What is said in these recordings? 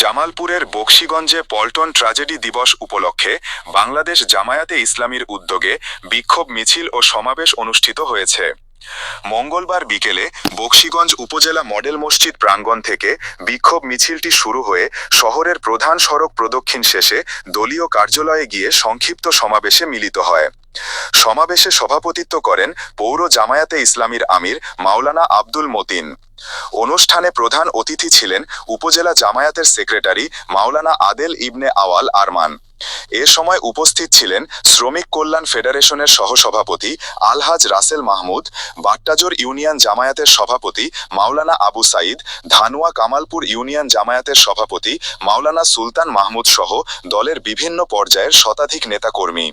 জামালপুরের বক্সিগঞ্জে পল্টন ট্র্যাজেডি দিবস উপলক্ষে বাংলাদেশ জামায়াতে ইসলামীর উদ্যোগে বিক্ষোভ মিছিল ও সমাবেশ অনুষ্ঠিত হয়েছে। মঙ্গলবার বিকেলে বক্সিগঞ্জ উপজেলা মডেল মসজিদ প্রাঙ্গণ থেকে বিক্ষোভ মিছিলটি শুরু হয়ে শহরের প্রধান সড়ক প্রদক্ষিণ শেষে দলীয় কার্যালয়ে গিয়ে সংক্ষিপ্ত সমাবেশে মিলিত হয়। সমাবেশে সভাপতিত্ব করেন পৌর জামায়াতে ইসলামীর আমির মাওলানা আব্দুল মতিন। অনুষ্ঠানে প্রধান অতিথি ছিলেন উপজেলা জামায়াতের সেক্রেটারি মাওলানা আদেল ইবনে আওয়াল আরমান। এ সময় উপস্থিত ছিলেন শ্রমিক কল্যাণ ফেডারেশনের সহসভাপতি আলহাজ রাসেল মাহমুদ, বাট্টাজোর ইউনিয়ন জামায়াতের সভাপতি মাওলানা আবু সাইদ, ধানুয়া কামালপুর ইউনিয়ন জামায়াতের সভাপতি মাওলানা সুলতান মাহমুদ সহ দলের বিভিন্ন পর্যায়ের শতাধিক নেতাকর্মী।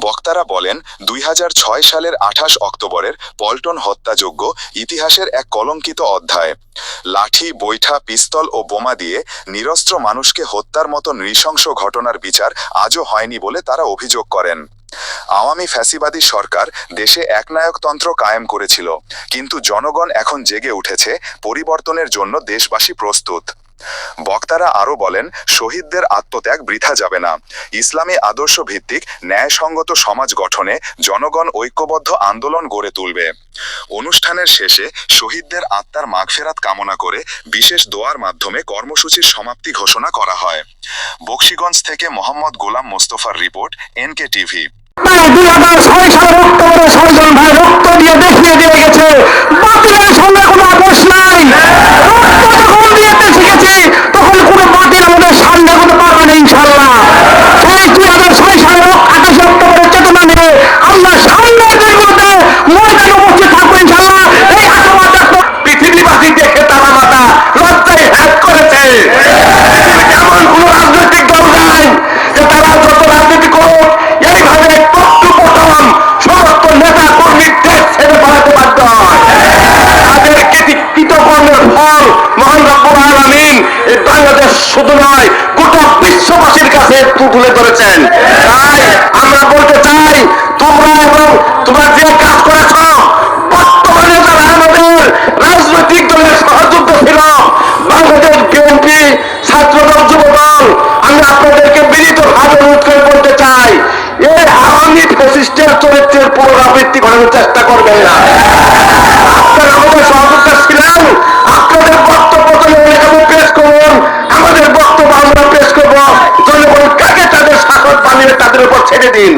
বক্তারা বলেন, দুই হাজার ছয় সালের আঠাশ অক্টোবরের পল্টন হত্যাযোগ্য ইতিহাসের এক কলঙ্কিত অধ্যায়। লাঠি, বৈঠা, পিস্তল ও বোমা দিয়ে নিরস্ত্র মানুষকে হত্যার মতো নৃশংস ঘটনার বিচার আজও হয়নি বলে তারা অভিযোগ করেন। আওয়ামী ফ্যাসিবাদী সরকার দেশে একনায়কতন্ত্র কায়েম করেছিল, কিন্তু জনগণ এখন জেগে উঠেছে পরিবর্তনের জন্য দেশবাসী প্রস্তুত। বক্তারা আরও বলেন, শহীদদের আত্মত্যাগ বৃথা যাবে না। ইসলামী আদর্শ ভিত্তিক ন্যায়সঙ্গত সমাজ গঠনে জনগণ ঐক্যবদ্ধ আন্দোলন গড়ে তুলবে। অনুষ্ঠানের শেষে শহীদদের আত্মার মাগফেরাত কামনা করে বিশেষ দোয়ার মাধ্যমে কর্মসূচির সমাপ্তি ঘোষণা করা হয়। বক্সিগঞ্জ থেকে মোহাম্মদ গোলাম মোস্তফার রিপোর্ট, এনকে টিভি। দুই হাজার ছয় সালে অক্টোবরে ছয়জন ভাই রক্ত দিয়ে দেখিয়ে দিয়ে গেছে। বাতিলের সঙ্গে শুধু নয়, গোটা বিশ্ববাসীর কাছে তুলে ধরেছেন। তাই আমরা বলতে চাই, তোমরা এবং তোমরা যে কাজ করেছ, বর্তমানে যারা আমাদের রাজনৈতিক দলের সহযোগ্য ছিল, বাংলাদেশ বিএনপি ছাত্রদল যুবদল, আমরা আপনাদেরকে বিনীত ভাবে অনুরোধ করে বলতে চাই এই আওয়ামী ফ্যাসিস্টের চরিত্রের পুনরাবৃত্তি ছেড়ে দিন।